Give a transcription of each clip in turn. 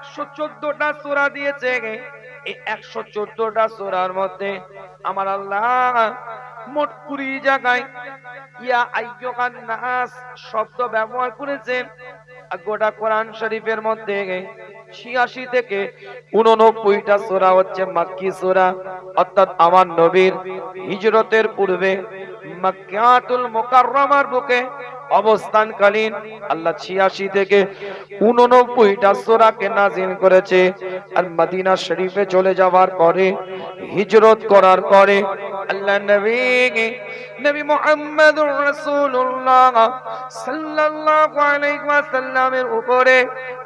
একশো চোদ্দটা সোরা দিয়েছে। এই একশো চোদ্দটা সোরার মধ্যে আমার আল্লাহ মোট কুড়ি জায়গায় ইয়া আইয়ুহান নাস শব্দ ব্যবহার করেছেন। গোটা কোরআন শরীফের মধ্যে ছিয়াশি থেকে উননব্বইটা সোরা হচ্ছে মাক্কি সোরা। অর্থাৎ আমার নবীর হিজরতের পূর্বে মাক্কাতুল মুকাররমার বুকে অবস্থানকালীন আল্লাহ ছিয়াশি থেকে উননব্বইটা সোরাকে নাজিল করেছে আর মদিনা শরীফে চলে যাওয়ার পরে, হিজরত করার পরে আল্লাহ নবী নবী মুহাম্মদুর রাসূলুল্লাহ সাল্লাল্লাহু আলাইহি ওয়াসাল্লামের উপরে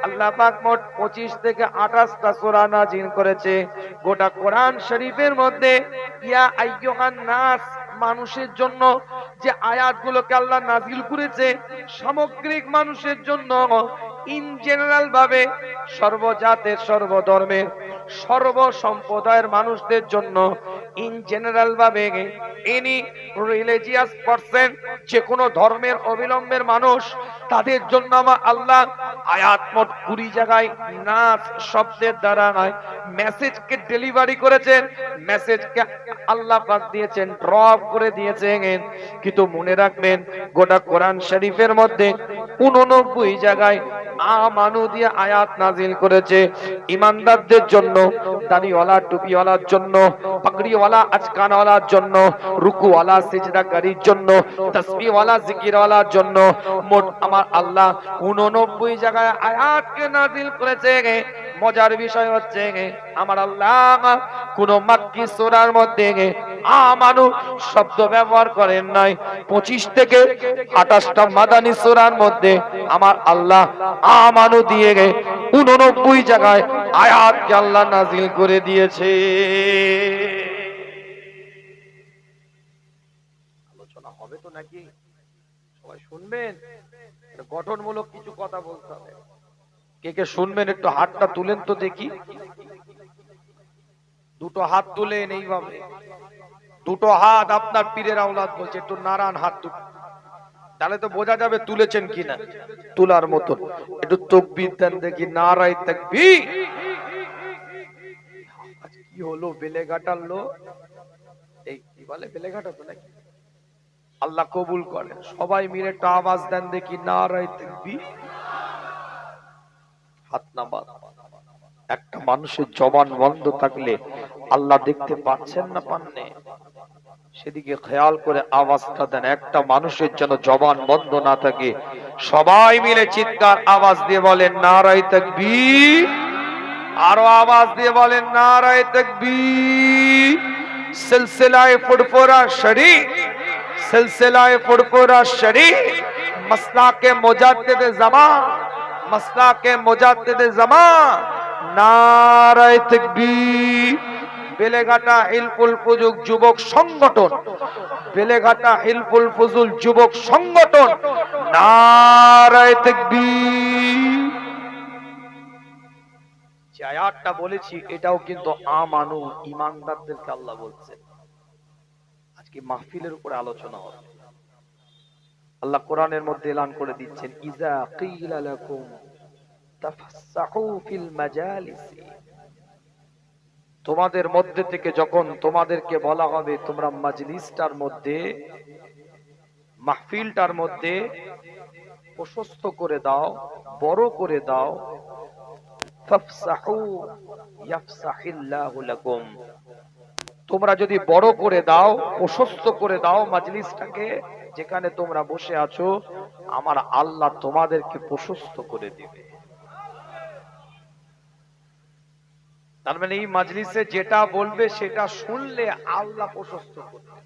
আল্লাহ পাক মোট 25 থেকে 28টা সূরা নাযিল করেছে। গোটা কোরআন শরীফের মধ্যে, ইয়া আইয়ুহান নাস মানুষের জন্য যে আয়াতগুলোকে আল্লাহ নাজিল করেছে, সামগ্রিক মানুষের জন্য ইন জেনারেল ভাবে সর্বজাতের, সর্বধর্মের সর্ব সম্প্রদায়ের মানুষদের জন্য ইন জেনারেল ভাবে এনি রিলিজিয়াস পারসন যে কোনো ধর্মের অবিলম্বের মানুষ তাদের জন্য আমার আল্লাহ আয়াত কুড়ি জায়গায় নাচ শব্দের দ্বারা নয় মেসেজকে ডেলিভারি করেছেন মেসেজকে আল্লাহ পাক দিয়েছেন ড্রপ করে দিয়েছেন। কিন্তু মনে রাখবেন, গোটা কোরআন শরীফের মধ্যে উননব্বই জায়গায় আমানু দিয়ে আয়াত নাজিল করেছে। ইমানদারদের জন্য, দাড়িওয়ালা, টুপিওয়ালার জন্য, পাগড়িওয়ালা আজকানওয়ালার জন্য, রুকুওয়ালা সিজদাকারীর জন্য, তাসবিহওয়ালা, জিকিরওয়ালার জন্য। মোট আমার আল্লাহ উননব্বই জায়গায় আয়াতকে নাজিল করেছে মজার বিষয় হচ্ছে আমার আল্লাহ কোন মাক্কি সূরার মধ্যে আমানু শব্দ ব্যবহার করেন নাই। পঁচিশ থেকে আঠাশটা মাদানি সূরার মধ্যে আমার আল্লাহ আমানু দিয়ে গে, উননব্বই জায়গায় আয়াত আল্লাহ নাজিল করে দিয়েছে। আলোচনা হবে তো নাকি? সবাই শুনবেন? গঠনমূলক কিছু কথা বলতে হবে। কে কে শুনবেন, একটু হাতটা তুলেন তো দেখি। দুটো হাত তুলেন এইভাবে। দুটো হাত আপনার পীরের আওলাদ বলছে, একটু নারায়ণ হাত দুটো। তাহলে তো বোঝা যাবে তুলেছেন কিনা। তোলার মতন। একটু তকবির দেন দেখি নারাই তকবি কি হলো বেলে ঘাটালো এই, কি বলে বেলে ঘাটাতো নাকি? আল্লাহ কবুল করেন। সবাই মিলে একটা আওয়াজ দেন দেখি নারাই তকবি হাত নামাজ। একটা মানুষের জবান বন্ধ থাকলে আল্লাহ দেখতে পাচ্ছেন না পাননে। সেদিকে খেয়াল করে আওয়াজটা দেন। একটা মানুষের জন্য জবান বন্ধ না থাকে। সবাই মিলে চিৎকার আওয়াজ দিয়ে বলেন নারাই তকবি আরও আওয়াজ দিয়ে বলেন নারাই তকবি সিলসিলায় ফুরফুরা শরীফ। সিলসিলায় ফুরফুরা শরীফ, মাসলাকে মুজাদ্দিদ জামান মাসলাকে মুজাদ্দিদ জামান নারাই তকবীর। বেলেঘাটা হিলফুল ফুজুক যুবক সংগঠন, বেলেঘাটা হিলফুল ফুজুল যুবক সংগঠন, নারায় তকবীর। আয়াতটা বলেছি, এটাও কিন্তু আমানু, ইমানদারদেরকে আল্লাহ বলছেন আজকে মাহফিলের উপরে আলোচনা হবে। আল্লাহ কোরআনের মধ্যে এলান করে দিচ্ছেন ইজা কিলা লাকুম তাফাসসাহু ফিল মাজালিসি। তোমাদের মধ্যে থেকে যখন তোমাদেরকে বলা হবে, তোমরা মাজলিসটার মধ্যে, মাহফিলটার মধ্যে প্রশস্ত করে দাও, বড় করে দাও ফাফসাহু ইয়াফসাহিল্লাহু লাকুম। তোমরা যদি বড় করে দাও প্রশস্ত করে দাও মাজলিসটাকে যেখানে তোমরা বসে আছো, আমার আল্লাহ তোমাদেরকে প্রশস্ত করে দিবে। তার মানে এই মাজলিসে যেটা বলবে সেটা শুনলে আল্লাহ প্রশস্ত করবে।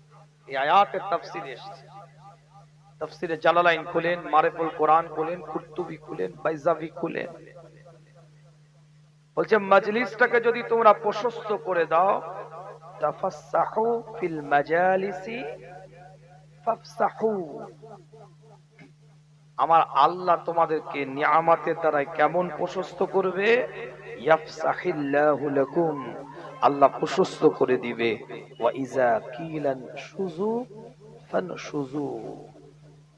আয়াতের তাফসির এসেছে। তাফসিরে জালালাইন খুলেন, মারেফুল কোরআন খুলেন, কুর্তুবি খুলেন, বাইজাবি খুলেন। বলছে, মাজলিসটাকে যদি তোমরা প্রশস্ত করে দাও ফিল মাজালিসি ফাফসাহু। আমার আল্লাহ তোমাদেরকে নিয়ামাতের দ্বারা কেমন প্রশস্ত করবে? ইয়াফসাহিল্লাহু লাকুম। আল্লাহ প্রশস্ত করে দিবে। ওয়া ইজা কিলান শুজু ফানশুজু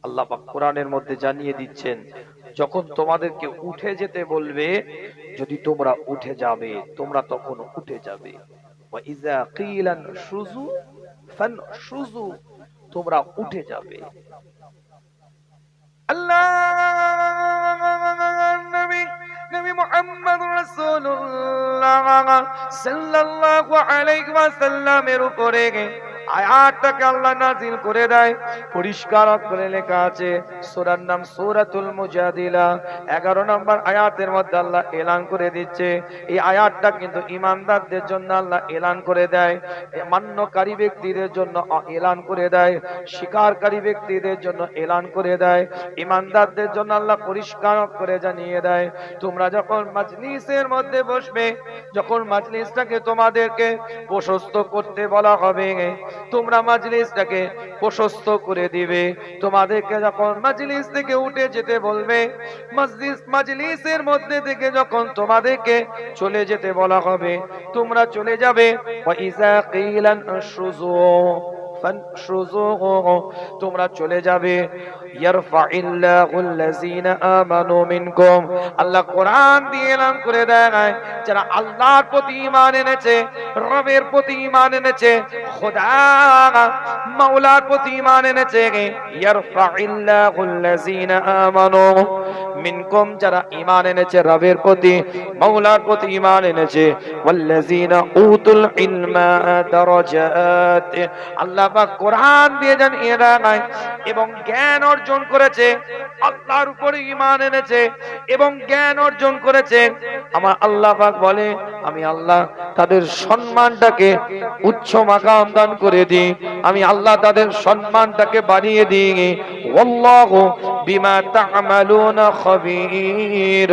আল্লাহ পাক কোরআনের মধ্যে জানিয়ে দিচ্ছেন, যখন তোমাদেরকে উঠে যেতে বলবে, যদি তোমরা উঠে যাবে, তোমরা তখন উঠে যাবে। ওয়া ইযা কিলান শুজু ফান শুজু তোমরা উঠে যাবে। আল্লাহ নবী নবী মুহাম্মদ রাসূলুল্লাহ সাল্লাল্লাহু আলাইহি ওয়াসাল্লামের আয়াতটাকে আল্লাহ নাজিল করে দেয়। পরিষ্কার করে লেখা আছে, সূরার নাম সূরাতুল মুজাদিলা। 11 নম্বর আয়াতের মধ্যে আল্লাহ এলান করে দিচ্ছে। এই আয়াতটা কিন্তু ইমানদারদের জন্য আল্লাহ এলান করে দেয়। মান্যকারী ব্যক্তিদের জন্য এলান করে দেয়। স্বীকারকারী ব্যক্তিদের জন্য এলান করে দেয়। ইমানদারদের জন্য আল্লাহ পরিষ্কার করে জানিয়ে দেয়। তোমরা যখন মাজলিসের মধ্যে বসবে, যখন মাজলিসটাকে তোমাদেরকে প্রশস্ত করতে বলা হবে তোমরা মাজলিসটাকে প্রশস্ত করে দিবে। তোমাদেরকে যখন মাজলিস থেকে উঠে যেতে বলবে মসজিদ মাজলিসের মধ্যে থেকে যখন তোমাদেরকে চলে যেতে বলা হবে, তোমরা চলে যাবে। তোমরা চলে যাবে। আমানু করে দেয় যারা আল্লাহর প্রতি ঈমান এনেছে, রবের প্রতি ঈমান এনেছে, খোদা মাওলার প্রতি ঈমান এনেছে যারা ঈমান এনেছে, রবের প্রতি, মাওলার প্রতি ঈমান এনেছে উতুল ইলমা দারাজাত। আল্লাহ পাক কোরআন দিয়ে জানিয়ে দেয় এবং জ্ঞান অর্জন করেছে, আল্লাহর উপরে ঈমান এনেছে এবং জ্ঞান অর্জন করেছে। আমার আল্লাহ পাক বলে, আমি আল্লাহ তাদের সম্মানটাকে উচ্চ মাকাম দান করে দিই। আমি আল্লাহ তাদের সম্মানটাকে বাড়িয়ে দিই। আল্লাহ বিমা তা'মালুনা খবীর।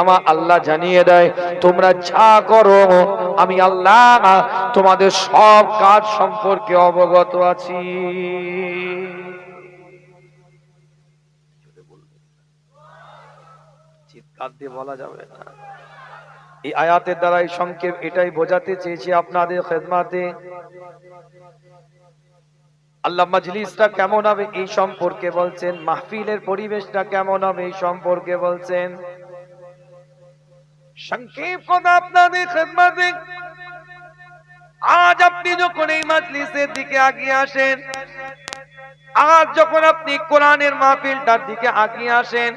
আমার আল্লাহ জানিয়ে দেয়, তোমরা যা করো, আমি আল্লাহ তোমাদের সব কাজ সম্পর্কে অবগত আছি। চিৎকার দিয়ে বলা যাবে না। এই আয়াতের দ্বারা এই সংক্ষেপ এটাই বোঝাতে চেয়েছি আপনাদের খেদমাতে, আল্লাহ কেমন হবে এই সম্পর্কে বলছেন, মাহফিলের পরিবেশটা কেমন হবে এই সম্পর্কে বলছেন। সংক্ষেপ কথা আপনাদের খেদমাতে, আজ আপনি যখন এই মজলিসের দিকে আগিয়ে আসেন, আজ যখন আপনি কোরআনের মাহফিলটার দিকে আগিয়ে আসেন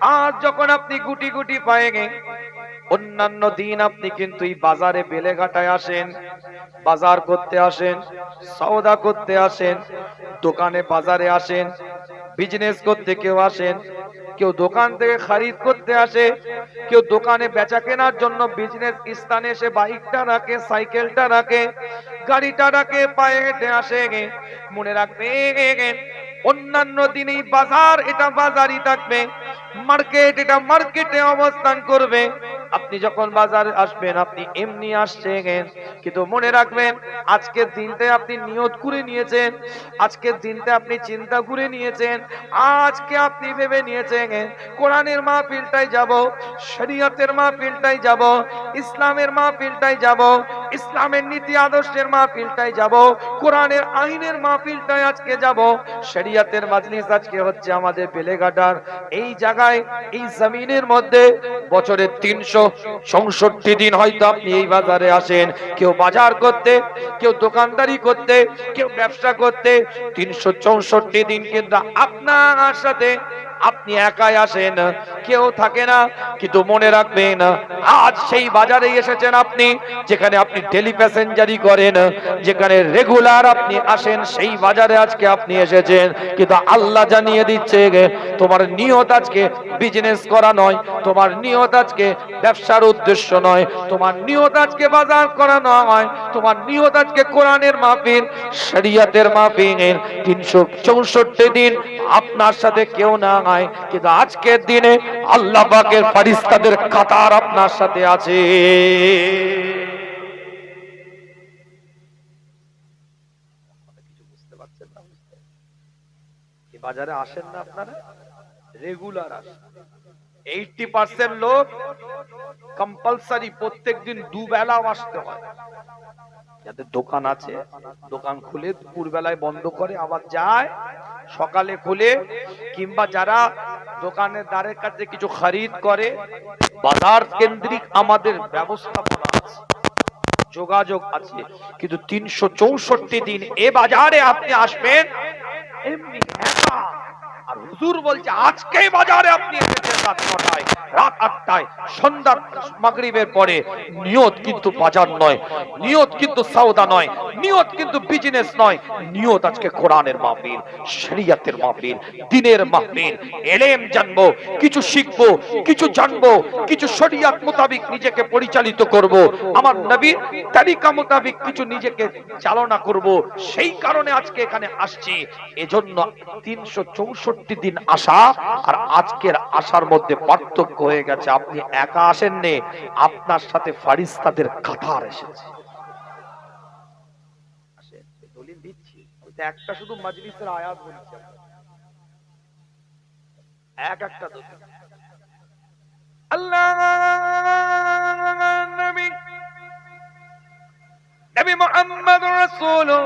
আজ যখন আপনি গুটি গুটি পায়ে অন্যান্য দিন আপনি কিন্তু এই বাজারে বেলেঘাটায় আসেন, বাজার করতে আসেন, সওদা করতে আসেন, দোকানে বাজারে আসেন বিজনেস করতে কেউ আসেন, কেউ দোকান থেকে খারিদ করতে আসে, কেউ দোকানে বেচা কেনার জন্য বিজনেস স্থানে এসে বাইকটা রাখে সাইকেলটা রাখে, গাড়িটা রাখে পায়ে হেঁটে আসে মনে রাখবে অন্যান্য দিন এই বাজার, এটা বাজারই থাকবে। মার্কেট, এটা মার্কেটে অবস্থান করবে। আপনি যখন বাজারে আসবেন, আপনি এমনি আসছেন। কিন্তু মনে রাখবেন, আজকের দিনটা আপনি নিয়ত করে নিয়েছেন। আজকের দিনটা আপনি চিন্তা করে নিয়েছেন। আজকে আপনি ভেবে নিয়েছেন, কোরআনের মাহফিলটাই যাব, শরীয়তের মাহফিলটাই যাব, ইসলামের মাহফিলটাই যাব, ইসলামের নীতি আদর্শের মাহফিলটাই যাব, কোরআনের আইনের মাহফিলটাই আজকে যাব। শরীয়তের মাজলিস আজকে হচ্ছে আমাদের বেলেঘাটার এই জায়গায় এই জমিনের মধ্যে বছরের তিনশো চৌষট্টি দিন হয়তো আপনি এই বাজারে আসেন। কেউ বাজার করতে, কেউ দোকানদারি করতে, কেউ ব্যবসা করতে, তিনশো চৌষট্টি দিন কিন্তু আপনার সাথে আপনি একাই আসেন, কেউ থাকে না, কিন্তু মনে রাখবেন, আজ সেই বাজারে এসেছেন আপনি, যেখানে আপনি ডেলি প্যাসেঞ্জারি করেন, যেখানে রেগুলার আপনি আসেন, সেই বাজারে আজকে আপনি এসেছেন। কিন্তু আল্লাহ জানিয়ে দিচ্ছে, তোমার নিয়ত আজকে বিজনেস করা নয়, তোমার নিয়ত আজকে ব্যবসার উদ্দেশ্য নয়, তোমার নিয়ত আজকে বাজার করা নয়, তোমার নিয়ত আজকে কোরআনের মাহফিল, শরিয়াতের মাহফিল। তিনশো চৌষট্টি দিন আপনার সাথে কেউ না হয় কিন্তু আজকের দিনে আল্লাহ পাকের ফারিস্তাদের কাতার আপনার সাথে আছে। বাজারে আসেন না আপনারা? রেগুলার আসেন। এইটি পার্সেন্ট লোক কম্পালসারি প্রত্যেক দিন দুবেলাও আসতে হয়। যাদের দোকান আছে, দোকান খুলে দুপুর বেলায় বন্ধ করে, আবার যায় সকালে খুলে কিংবা যারা দোকানের দ্বারের কাছে কিছু খরিদ করে, বাজার কেন্দ্রিক আমাদের ব্যবস্থাপনা আছে, যোগাযোগ আছে। কিন্তু তিনশো চৌষট্টি দিন এ বাজারে আপনি আসবেন, এমনি হুজুর বলছে, আজকে বাজারে আপনি এসেছেন রাত নটায়। রাত আটটায়। সন্ধ্যা মাগরিবের পরে। নিয়ত কিন্তু বাজার নয়। নিয়ত কিন্তু সওদা নয়। নিয়ত কিন্তু বিজনেস নয়। নিয়ত আজকে কোরআনের মাহফিল, শরিয়াতের মাহফিল, দিনের মাহফিল। এলেম জানব, কিছু শিখব, কিছু জানব, কিছু শরিয়াত মোতাবিক নিজেকে পরিচালিত করব। আমার নবীর তালিকা মোতাবিক কিছু নিজেকে চালনা করব। সেই কারণে আজকে এখানে আসছি। এজন্য তিনশো চৌষট্টি দিন আসা আর আজকের আসার মধ্যে পার্থক্য হয়ে গেছে। আপনি একা আসেননি, আপনার সাথে ফারিস্তাদের কাতার এসেছে। একটা শুধু মাজলিসের আয়াত বলছে। এক একটা দলিল। আল্লাহ নবী নবী মুহাম্মদ রাসূলুল্লাহ।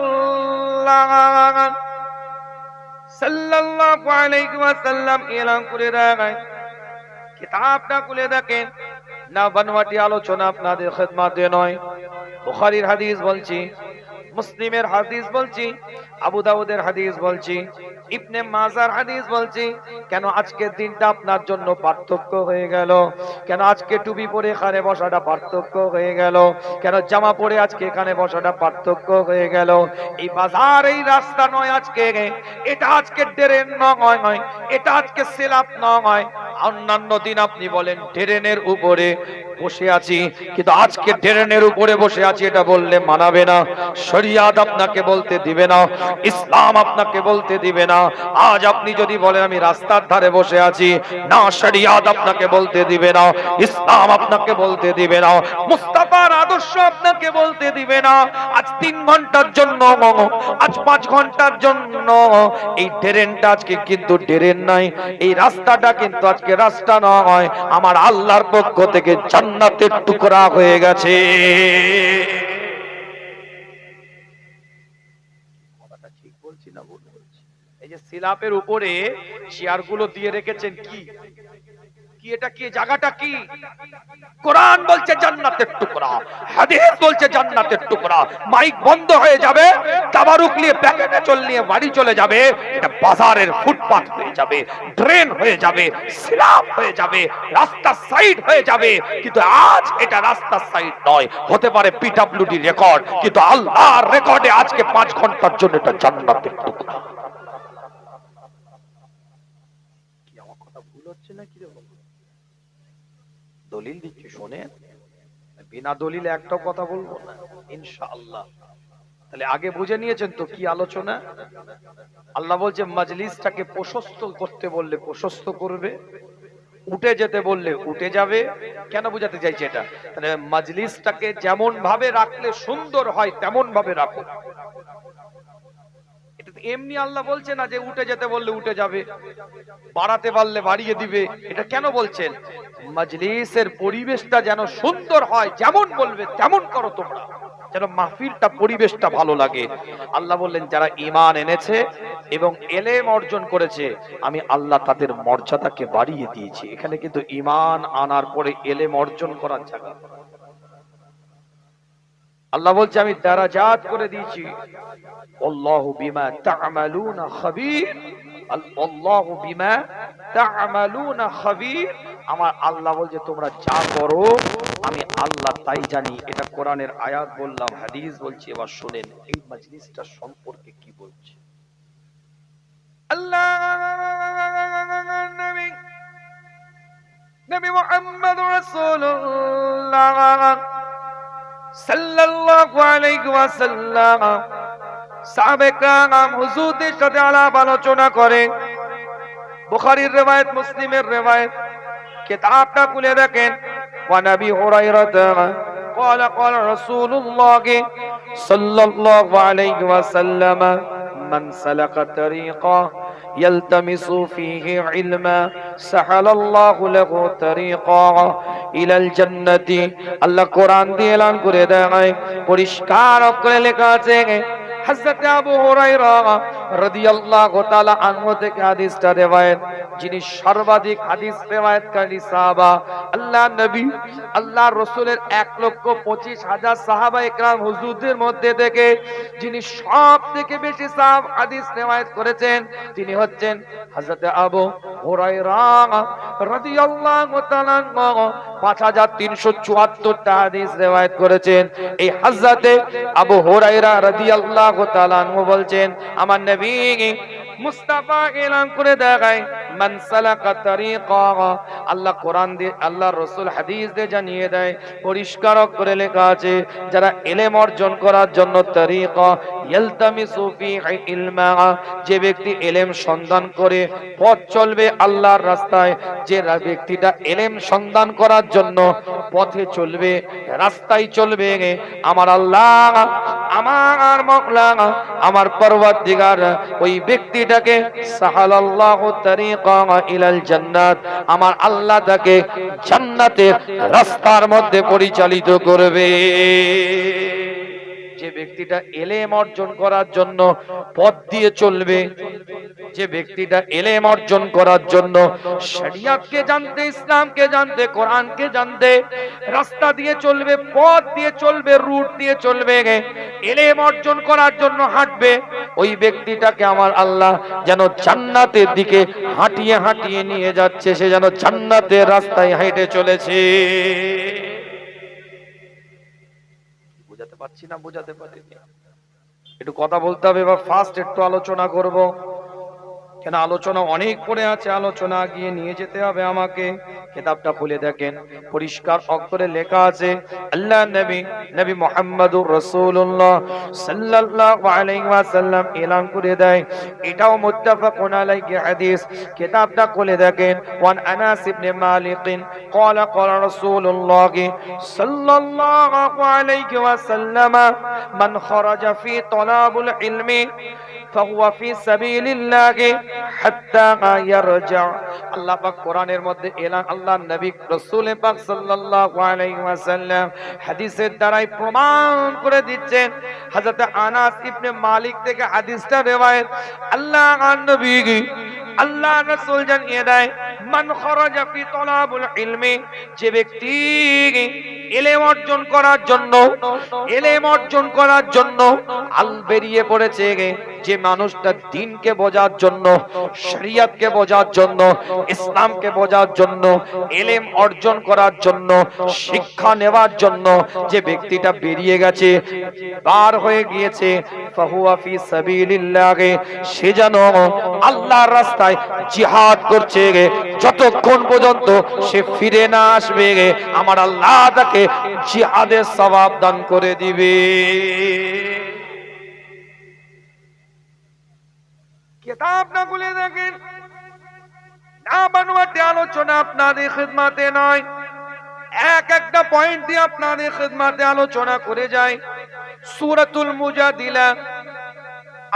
সাল্লাল্লাহু আলাইহি ওয়াসাল্লাম এলান করে রাখায় কিতাবটা খুলে দেখেন। না বানওয়াটি আলোচনা আপনাদের খেদমাতে নয়। বুখারীর হাদিস বলছি, মুসলিমের হাদিস বলছি, আবু দাউদের হাদিস বলছি। ইবনে মাজার হাদিস বলছি, কেন আজকের দিনটা আপনার জন্য পার্থক্য হয়ে গেল? কেন আজকে টুপি পরে এখানে বসাটা পার্থক্য হয়ে গেল? কেন জামা পরে আজকে এখানে বসাটা পার্থক্য হয়ে গেল? এই বাজার, এই রাস্তা নয় আজকে। এটা আজকে ট্রেন নয় নয়। এটা আজকে সেলাপ নয়। অন্যান্য দিন আপনি বলেন ট্রেনের উপরে বসে আছি, কিন্তু আজকে ট্রেনের উপরে বসে আছি এটা বললে মানাবে না। শরিয়াত আপনাকে বলতে দিবে না। ইসলাম আপনাকে বলতে দিবে না। আজ আপনি যদি বলেন, আমি রাস্তার ধারে বসে আছি, না, শরিয়াত আপনাকে বলতে দিবে না, ইসলাম আপনাকে বলতে দিবে না, মুস্তাফার আদর্শ আপনাকে বলতে দিবে না, আজ তিন ঘণ্টার জন্য, আজ পাঁচ ঘণ্টার জন্য, এই ট্রেনটা আজকে কিন্তু ট্রেন নাই, এই রাস্তাটা কিন্তু আজকে রাস্তা নয়, আমার আল্লাহর পক্ষ থেকে জান্নাতের টুকরা হয়ে গেছে কথাটা ঠিক বলছি না ভুল বলছি? এই যে সিলাপের উপরে চেয়ারগুলো দিয়ে রেখেছেন কি? ড্রেন হয়ে যাবে হয়ে যাবে সাইড হয়ে যাবে। কিন্তু আজ এটা সাইড নয়, হতে পারে রেকর্ড, কিন্তু আল্লাহর রেকর্ডে আজকে পাঁচ ঘণ্টার জন্য এটা জান্নাতের টুকরা কি আমার কথা ভুল হচ্ছে না কি রে বাবা? দলিল দিচ্ছি, শোনেন। বিনা দলিলে একটাও কথা বলব না, ইনশাআল্লাহ। তাহলে আগে বুঝে নিয়েছেন তো কি আলোচনা? আল্লাহ বলছে, মাজলিসটাকে প্রশস্ত করতে বললে প্রশস্ত করবে, উঠে যেতে বললে উঠে যাবে। কেন বুঝাতে চাইছে এটা? তাহলে মাজলিসটাকে যেমন ভাবে রাখলে সুন্দর হয় তেমন ভাবে রাখো। এমনি আল্লাহ বলছে না যে উঠে যেতে বললে উঠে যাবে। বাড়াতে পারলে বাড়িয়ে দিবে। এটা কেন বলছেন? মজলিসের পরিবেশটা যেন সুন্দর হয়, যেমন বলবে, তেমন করো তোমরা। যেন মাহফিলটা, পরিবেশটা ভালো লাগে। আল্লাহ বললেন, যারা ইমান এনেছে এবং এলেম অর্জন করেছে, আমি আল্লাহ তাদের মর্যাদাকে বাড়িয়ে দিয়েছি। এখানে কিন্তু ইমান আনার পরে এলেম অর্জন করার জায়গা। আল্লাহ বলছে, আমি দারাজাত করে দিয়েছি। আল্লাহু বিমা তা'মালুনা খাবীর। আল্লাহু বিমা তা'মালুনা খাবীর। আমার আল্লাহ বলছে, তোমরা যা করো, আমি আল্লাহ তাই জানি। এটা কোরআনের আয়াত বললাম, হাদিস বলছি, এবার শুনেন, এই মজলিসটা সম্পর্কে কি বলছে? আল্লাহ নবী নবী মুহাম্মদ রাসূলুল্লাহ। সাল্লাল্লাহু আলাইহি ওয়াসাল্লাম সাহাবে کرام হুজুরদের সাথে আলাপ আলোচনা করে বুখারীর রিওয়ায়াত মুসলিমের রিওয়ায়াত কিতাবটা খুলে দেখেন ওয়া নবী হুরায়রা قال قال رسول الله صلى الله عليه وسلم من سلك طريقا يلتمس فيه علما سهل الله له طريقا إلى الجنة আল্লাহ কোরআন দিয়ে এলান করে দেয় পরিষ্কার করে লেখা আছে হযরত আবু হুরায়রা রাদিয়াল্লাহু তাআলা আনহু থেকে হাদিসটা রিওয়ায়াত, যিনি সর্বাধিক হাদিস রিওয়ায়াতকারী সাহাবা। আল্লাহ নবী, আল্লাহ রাসূলের 1 লক্ষ 25 হাজার সাহাবা একরাম হুজুরদের মধ্যে থেকে যিনি সব থেকে বেশি সাহাব হাদিস রিওয়ায়াত করেছেন, তিনি হচ্ছেন হযরত আবু হুরায়রা রাদিয়াল্লাহু তাআলা 5374 টা হাদিস রিওয়ায়াত করেছেন। এই হযরতে আবু হুরায়রা রাদিয়াল্লাহু তাআলা বলছেন, আমার নবী মুস্তাফা এলান করে দেখায়, মান সালাকা তারিকা আল্লাহ কোরআন দিয়ে, আল্লাহ রাসূল হাদিস দিয়ে জানিয়ে দেয়। পরিষ্কার করে লেখা আছে, যারা ইলম অর্জন করার জন্য তরিকা, ইয়ালতামিসু ফি ইলমা যে ব্যক্তি ইলম সন্ধান করে পথ চলবে আল্লাহর রাস্তায়, যে ব্যক্তিটা ইলম সন্ধান করার জন্য পথে চলবে, রাস্তায় চলবে, আমার আল্লাহ আমার মকলা আমার পরওয়ারদিগার ওই ব্যক্তিটাকে ইলাল জান্নাত, আমার আল্লাহ তাকে জান্নাতের রাস্তার মধ্যে পরিচালিত করবে। যে ব্যক্তিটা এলেম অর্জন করার জন্য পথ দিয়ে চলবে, যে ব্যক্তিটা এলেম অর্জন করার জন্য শরিয়াতকে জানতে, ইসলামকে জানতে, কোরআনকে জানতে, রাস্তা দিয়ে চলবে, পথ দিয়ে চলবে, রুট দিয়ে চলবে, এলেম অর্জন করার জন্য হাঁটবে, ওই ব্যক্তিটাকে আমার আল্লাহ যেন জান্নাতের দিকে হাঁটিয়ে হাঁটিয়ে নিয়ে যাচ্ছে, সে যেন জান্নাতের রাস্তায় হেঁটে চলেছে। পারছি না বোঝাতে পারিনি। একটু কথা বলতে হবে এবার ফার্স্ট একটু আলোচনা করব। কেন আলোচনা অনেক পড়ে আছে আলোচনা গিয়ে নিয়ে যেতে হবে আমাকে কিতাবটা খুলে দেখেন পরিষ্কার অক্ষরে লেখা আছে আল্লাহ নবী নবী মুহাম্মদুর রাসূলুল্লাহ সাল্লাল্লাহু আলাইহি ওয়াসাল্লাম এলান করে দেয় এটাও মুত্তাফাকুন আলাইহি হাদিস কিতাবটা খুলে দেখেন ওয়ান আনাস ইবনে মালিক قال قال رسول الله صلى الله عليه وسلم من خرج في طلب العلم ফাহুয়া ফি সাবিলিল্লাহি হাত্তা ইয়ারজা আল্লাহ পাক কোরআনের মধ্যে এলান আল্লাহ নবী রাসূল পাক সাল্লাল্লাহু আলাইহি ওয়াসাল্লাম হাদিসের দ্বারাই প্রমাণ করে দিচ্ছেন। হযরত আনাস ইবনে মালিক থেকে হাদিসটা রিওয়ায়েত। আল্লাহ নবী আল্লাহ রাসূল জানিয়ে দেয় মান খরাজা ফি তলাবুল ইলমি, যে ব্যক্তি ইলম অর্জন করার জন্য ইলম অর্জন করার জন্য আল বেরিয়ে পড়েছে যে মানুষটা দিনকে বোঝার জন্য, শরিয়তকে বোঝার জন্য, ইসলামকে বোঝার জন্য ইলম অর্জন করার জন্য, শিক্ষা নেওয়ার জন্য যে ব্যক্তিটা বেরিয়ে গেছে, বার হয়ে গিয়েছে, ফাহুয়া ফি সাবিলিল্লাহ সে যেন আল্লাহর রাস্তায় জিহাদ করছে যতক্ষণ পর্যন্ত সে ফিরে না আসবে, আমার আল্লাহ তাকে জিহাদের সওয়াব দান করে দিবে। না আলোচনা আপনাদের নয়, এক একটা পয়েন্ট দিয়ে আপনাদের আলোচনা করে যায়। সূরাতুল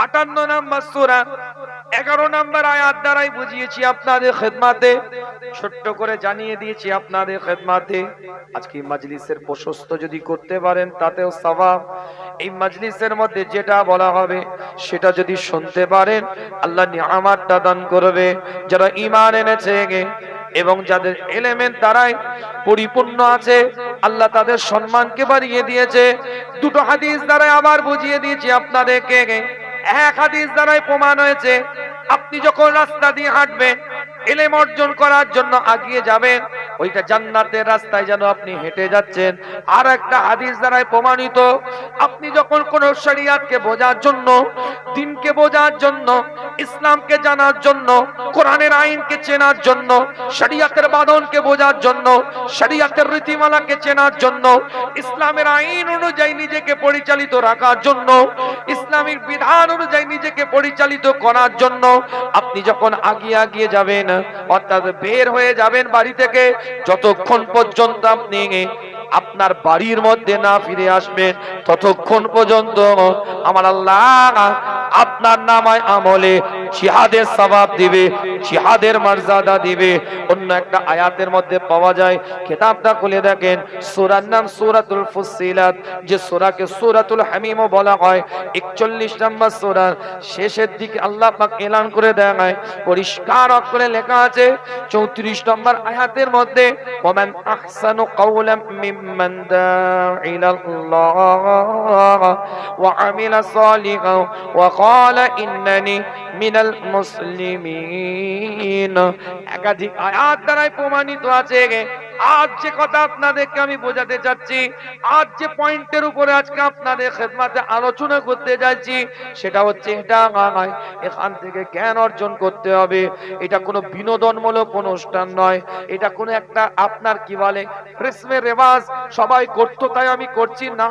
আটান্ন নম্বর সূরা। এগারো নম্বর আয়াত দ্বারাই বুঝিয়েছি আপনাদের খেদমাতে, ছোট্ট করে জানিয়ে দিয়েছি আপনাদের খেদমাতে। আজকে মাজলিসের প্রশস্ত যদি করতে পারেন, তাতেও সবাব এই মাজলিসের মধ্যে যেটা বলা হবে, সেটা যদি শুনতে পারেন, আল্লাহ নিয়ামাতটা দান করবে। যারা ইমান এনেছে, এবং যাদের এলেমেন্ট তারাই পরিপূর্ণ আছে, আল্লাহ তাদের সম্মানকে বাড়িয়ে দিয়েছে। দুটো হাদিস দ্বারা আবার বুঝিয়ে দিয়েছি আপনাদেরকে। এক হাদিস দ্বারাই প্রমাণ হয়েছে, আপনি যখন রাস্তা দিয়ে হাঁটবেন, এলেম অর্জন করার জন্য আগিয়ে যাবেন, ওইটা জান্নাতের রাস্তায় যেন আপনি হেঁটে যাচ্ছেন। আর একটা হাদিস দ্বারাই প্রমাণিত, আপনি যখন কোন শরিয়াতকে বোঝার জন্য, দিনকে বোঝার জন্য ইসলামকে জানার জন্য, কোরআনের আইনকে চেনার জন্য, শরিয়াতের বাঁধনকে বোঝার জন্য, শরিয়াতের রীতিমালাকে চেনার জন্য, ইসলামের আইন অনুযায়ী নিজেকে পরিচালিত রাখার জন্য ইসলামিক বিধান অনুযায়ী নিজেকে পরিচালিত করার জন্য আপনি যখন আগিয়ে আগিয়ে যাবেন, অর্থাৎ বের হয়ে যাবেন বাড়ি থেকে, যতক্ষণ পর্যন্ত আপনি আপনার বাড়ির মধ্যে না ফিরে আসবেন, ততক্ষণ পর্যন্ত আমার আল্লাহ আপনার নামায় আমলে জিহাদের সবাব দিবে, জিহাদের মর্যাদা দিবে। অন্য একটা আয়াতের মধ্যে পাওয়া যায়, কিতাবটা খুলে দেখেন, সূরার নাম সূরাতুল ফুসিলাত যে সূরাকে সূরাতুল হামিমও বলা হয় 41 নম্বর সূরার শেষের দিকে আল্লাহ পাক এলান করে দেয় পরিষ্কার অক্ষরে লেখা আছে 34 নম্বর আয়াতের মধ্যে, ওমান আহসানু কাওলাম মিম্মান দা'a ইলাল্লাহ ওয়া আমিলা সালিহান ওয়া ক্বালা ইন্নানি মিনাল মুসলিমিন একাধিক আয়াত দ্বারাই প্রমাণিত আছে আজ যে কথা আপনাদেরকে আমি বোঝাতে চাচ্ছি, আজ যে পয়েন্টের উপরে আজকে আপনাদের খেদমাতে আলোচনা করতে যাচ্ছি, সেটা হচ্ছে এটা নয়। এখান থেকে জ্ঞান অর্জন করতে হবে। এটা কোনো বিনোদনমূলক অনুষ্ঠান নয়। এটা কোনো একটা আপনার কি বলে রেশমের রেওয়াজ, সবাই করতো তাই আমি করছি না।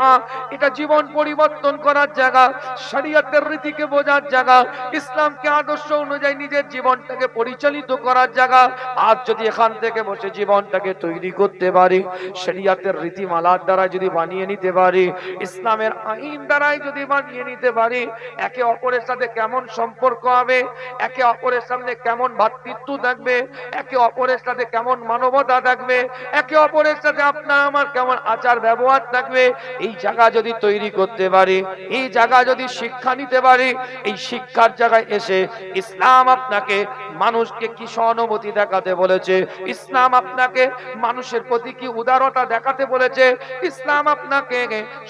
এটা জীবন পরিবর্তন করার জায়গা, শরীয়তের রীতিকে বোঝার জায়গা, ইসলামকে আদর্শ অনুযায়ী নিজের জীবনটাকে পরিচালিত করার জায়গা। আজ যদি এখান থেকে বসে জীবনটাকে তৈরি করতে পারি, শরিয়াতের রীতিমালার দ্বারা যদি বানিয়ে নিতে পারি, ইসলামের আইন দ্বারাই যদি বানিয়ে নিতে পারি, একে অপরের সাথে কেমন সম্পর্ক হবে, একে অপরের সামনে কেমন ভাতৃত্ব থাকবে, একে অপরের সাথে কেমন মানবতা থাকবে, একে অপরের সাথে আপনার আমার কেমন আচার ব্যবহার থাকবে, এই জায়গা যদি তৈরি করতে পারি, এই জায়গা যদি শিক্ষা নিতে পারি, এই শিক্ষার জায়গায় এসে ইসলাম আপনাকে মানুষকে কি সহানুভূতি দেখাতে বলেছে? ইসলাম আপনাকে মানুষের প্রতি কি উদারতা দেখাতে বলেছে? ইসলাম আপনাকে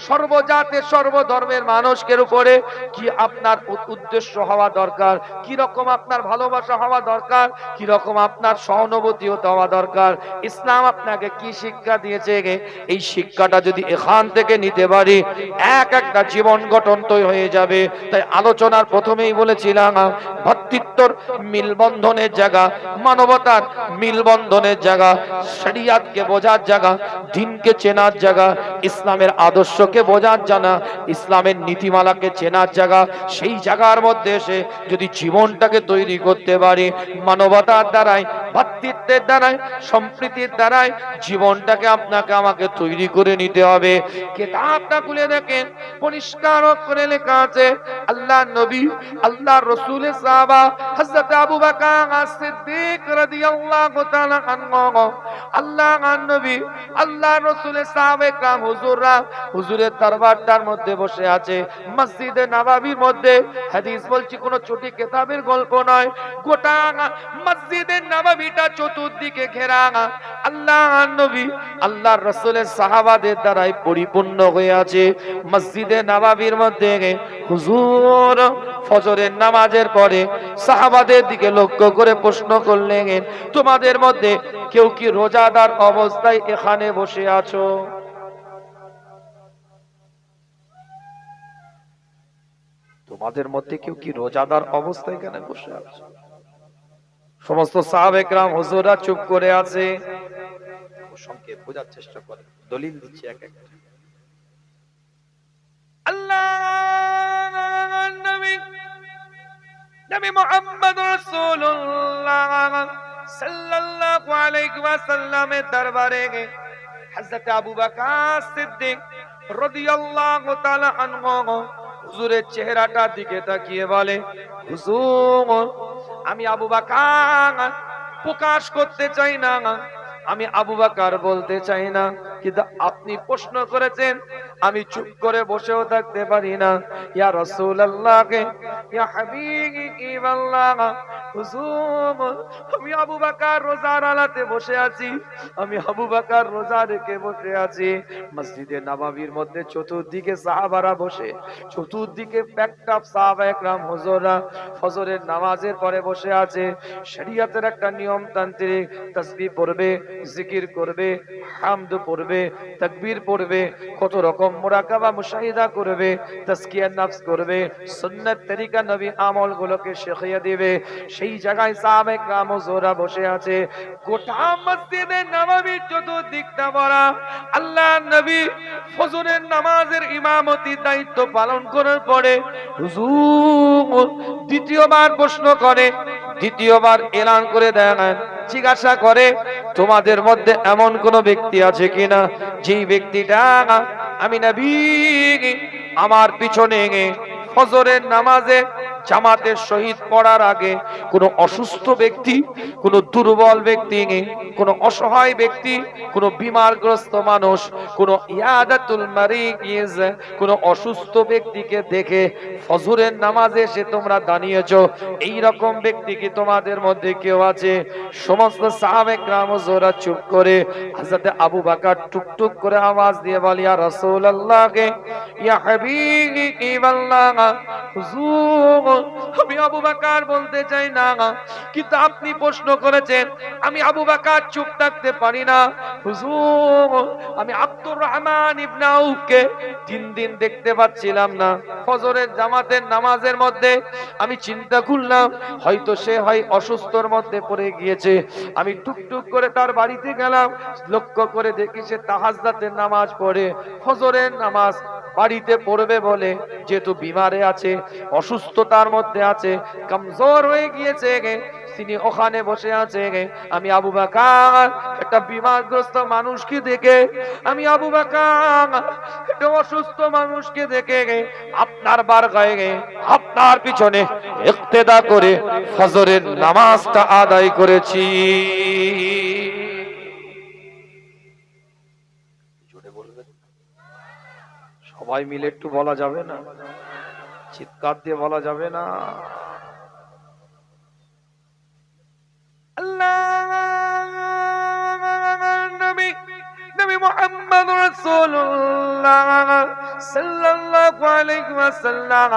সর্বজাতের সর্বধর্মের মানুষের উপরে কি আপনার উদ্দেশ্য হওয়া দরকার? কি রকম আপনার ভালোবাসা হওয়া দরকার? কি রকম আপনার সহানুভূতি হতে হওয়া দরকার? ইসলাম আপনাকে কি শিক্ষা দিয়েছে? এই শিক্ষাটা যদি এখান থেকে নিতে পারি, এক একটা জীবন গঠন তৈরি হয়ে যাবে। তাই আলোচনার প্রথমেই বলেছিলাম, ভ্রাতৃত্বর মিলবন্ধনের জায়গা, মানবতার মিলবন্ধনের জায়গা শরিয়াতকে বোঝার জায়গা, দিনকে চেনার জায়গা, ইসলামের আদর্শকে বোঝার জানা ইসলামের নীতিমালাকে চেনার জায়গা, সেই জায়গার মধ্যে এসে যদি জীবনটাকে তৈরি করতে পারি, মানবতার দ্বারাই ভ্রাতৃত্বের দ্বারাই, সম্প্রীতির দ্বারাই, জীবনটাকে আপনাকে আমাকে তৈরি করে নিতে হবে। কেতাবটা খুলে দেখেন, পরিষ্কার করে লেখা আছে, আল্লাহ নবী, আল্লাহ রসুলের সাহাবা, হযরত আবু বকর সিদ্দিক রাদিয়াল্লাহু তাআলা আনহু, আল্লাহ আল্লাহ রসুলের মসজিদের চতুর্দিকে ঘেরা। আল্লাহ নবী, আল্লাহ সাহাবাদের দ্বারাই পরিপূর্ণ হয়ে আছে। মসজিদে নবাবির মধ্যে হুজুর ফজরের নামাজের পরে সাহাবাদের দিকে লক্ষ্য করে প্রশ্ন করলেন, তোমাদের মধ্যে কেউ কি রোজাদার অবস্থায় এখানে বসে আছো। তোমাদের মধ্যে কেউ কি রোজাদার অবস্থায় এখানে বসে আছো? সমস্ত সাহাবেকরাম হুজুরা চুপ করে আছে। সংক্ষেপ বোঝার চেষ্টা করে, দলিল দিচ্ছে এক একটা। আল্লাহ, নবী নবী মুহাম্মদ রাসূলুল্লাহ। সাল্লাল্লাহু আলাইহি ওয়াসাল্লামের দরবারে হযরত আবু বকর সিদ্দিক রাদিয়াল্লাহু তাআলা আনহু হুজুরের চেহারাটার দিকে তাকিয়ে বলে, হুজুর, আমি আবু বকর প্রকাশ করতে চাই না, আমি আবু বকর বলতে চাই না। কিন্তু আপনি প্রশ্ন করেছেন, আমি চুপ করে বসেও থাকতে পারি না। ইয়া ইয়া হাবিবাল্লাহ হুজুর আমি আবু বকর বসে আছি, আমি আবু বকর রোজা রেখে বসে আছি। মসজিদে মধ্যে চতুর্দিকে সাহাবারা বসে, চতুর্দিকে সাহাবা একরাম হুজুররা ফজরের নামাজের পরে বসে আছে। শরীয়তের একটা নিয়ম তান্ত্রিক তাসবিহ পড়বে, জিকির করবে, হামদ পড়বে করবে, তাকবীর পড়বে, কত রকম মুরাকাবা, মুশাহিদা করবে তাসকিয়া নাফস করবে, সুন্নাত তরিকা নবী আমলগুলোকে শিখিয়ে দিবে। সেই জায়গায় সাহাবে কাম জোরা বসে আছে। গোটা মসজিদে নববীর চতুর্দিকটা বড়া আল্লাহ নবী ফজরের নামাজের ইমামতি দায়িত্ব পালন করার পরে হুজুর দ্বিতীয়বার প্রশ্ন করে, দ্বিতীয়বার এলান করে দেন জিজ্ঞাসা করে তোমাদের মধ্যে এমন কোন ব্যক্তি আছে কিনা? যে ব্যক্তিটা আমি নবী আমার পিছনে ফজরের নামাজে জামাতের শহীদ পড়ার আগে কোন অসুস্থ ব্যক্তি, কোন দুর্বল ব্যক্তি, কোন অসহায় ব্যক্তি, কোন বিমারগ্রস্ত মানুষ, কোন ইয়াদাতুল মারিকিজ কোন অসুস্থ ব্যক্তিকে দেখে ফজরের নামাজে এসে তোমরা দাঁড়িয়েছো। এই রকম ব্যক্তি কি তোমাদের মধ্যে কেউ আছে? সমস্ত সাহাবে গ্রাম জোরা চুপ করে হাজরতে আবু বাকার টুকটুক করে আওয়াজ দিয়ে বলি, ইয়া রাসূলুল্লাহকে ইয়া হাবিবাল্লাহ হুজুর আমি আবু বাকার বলতে চাই না, কিন্তু আপনি প্রশ্ন করেছেন, আমি আবু বাকার চুপ থাকতে পারি না। হুজুর, আমি আব্দুর রহমান ইবনে আউফকে তিন দিন দেখতে পাচ্ছিলাম না। ফজরের জামাতের নামাজের মধ্যে আমি চিন্তা করলাম, হয়তো সে হয় অসুস্থর মধ্যে পড়ে গিয়েছে। আমি টুকটুক করে তার বাড়িতে গেলাম, লক্ষ্য করে দেখি সে তাহাজ্জাতের নামাজ পড়ে। ফজরের নামাজ বাড়িতে পড়বে বলে, যেহেতু বিমারে আছে, অসুস্থতার মধ্যে আছে, কমজোর হয়ে গিয়েছে তিনি ওখানে বসে আছে আমি আবু বাকার, একটা বিমারগ্রস্ত মানুষকে দেখে, আমি আবু বাকার, একটা অসুস্থ মানুষকে দেখে আপনার বার গায়ে আপনার পিছনে ইক্তেদা করে ফজরের নামাজটা আদায় করেছি। সবাই মিলে একটু বলা যাবে না। চিৎকার দিয়ে বলা যাবে না। নবী নবী মুহাম্মদ রাসূলুল্লাহ সাল্লাল্লাহু আলাইহি ওয়াসাল্লাম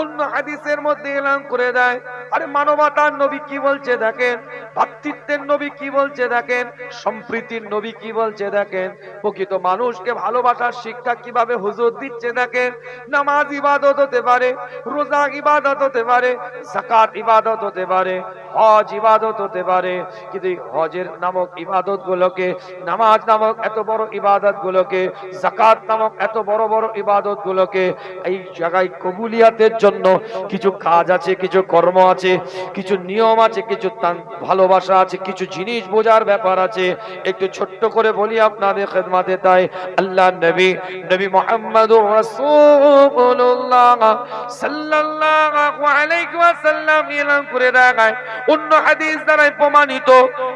অন্য হাদিসের মধ্যে এলান করে দেয় আরে মানবতার নবী কি বলছে দেখেন? ভাতৃত্বের নবী কি বলছে দেখেন? সম্প্রীতির নবী কি বলছে দেখেন? প্রকৃত মানুষকে ভালোবাসার শিক্ষা কীভাবে হুজুর দিচ্ছে দেখেন? নামাজ ইবাদত হতে পারে, রোজা ইবাদত হতে পারে জাকাত ইবাদত হতে পারে, হজ ইবাদত হতে পারে। কিন্তু হজের নামক ইবাদত গুলোকে নামাজ নামক এত বড় ইবাদত গুলোকে জাকাত নামক এত বড় বড় ইবাদত গুলোকে এই জায়গায় কবুলিয়াতের জন্য কিছু কাজ আছে, কিছু কর্ম আছে। কিছু নিয়ম আছে, কিছু ভালোবাসা আছে, কিছু জিনিস বোঝার ব্যাপার আছে। একটু ছোট্ট করে বলি আপনাদের খেদমাতে তাই। আল্লাহ নবী নবী এলান করে দেয়। অন্য হাদিস দ্বারাই প্রমাণিত,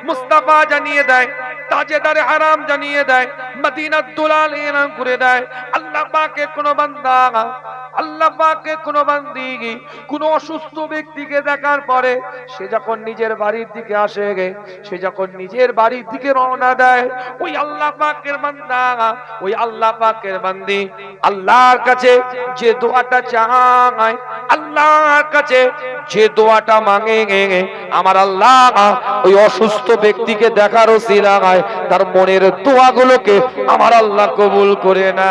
মুস্তাফা জানিয়ে দেয় তাজেদারে হারাম জানিয়ে দেয় মদিনাত দুলাল এলান করে দেয়। আল্লাহ পাকের কোন বান্দা, আল্লাহ পাকে কোন বান্দি, কোন অসুস্থ ব্যক্তিকে দেখার পরে সে যখন নিজের বাড়ির দিকে আসে গে সে যখন নিজের বাড়ির দিকে রওনা দেয়, ওই আল্লাহ পাকের বান্দা, ওই আল্লাহ পাকের বান্দি। আল্লাহর কাছে যে দোয়াটা চায়, আল্লাহর কাছে যে দোয়াটা মাঙে গে আমার আল্লাহ ওই অসুস্থ ব্যক্তিকে দেখার ওসিলায় তার মনের দোয়াগুলোকে আমার আল্লাহ কবুল করে না।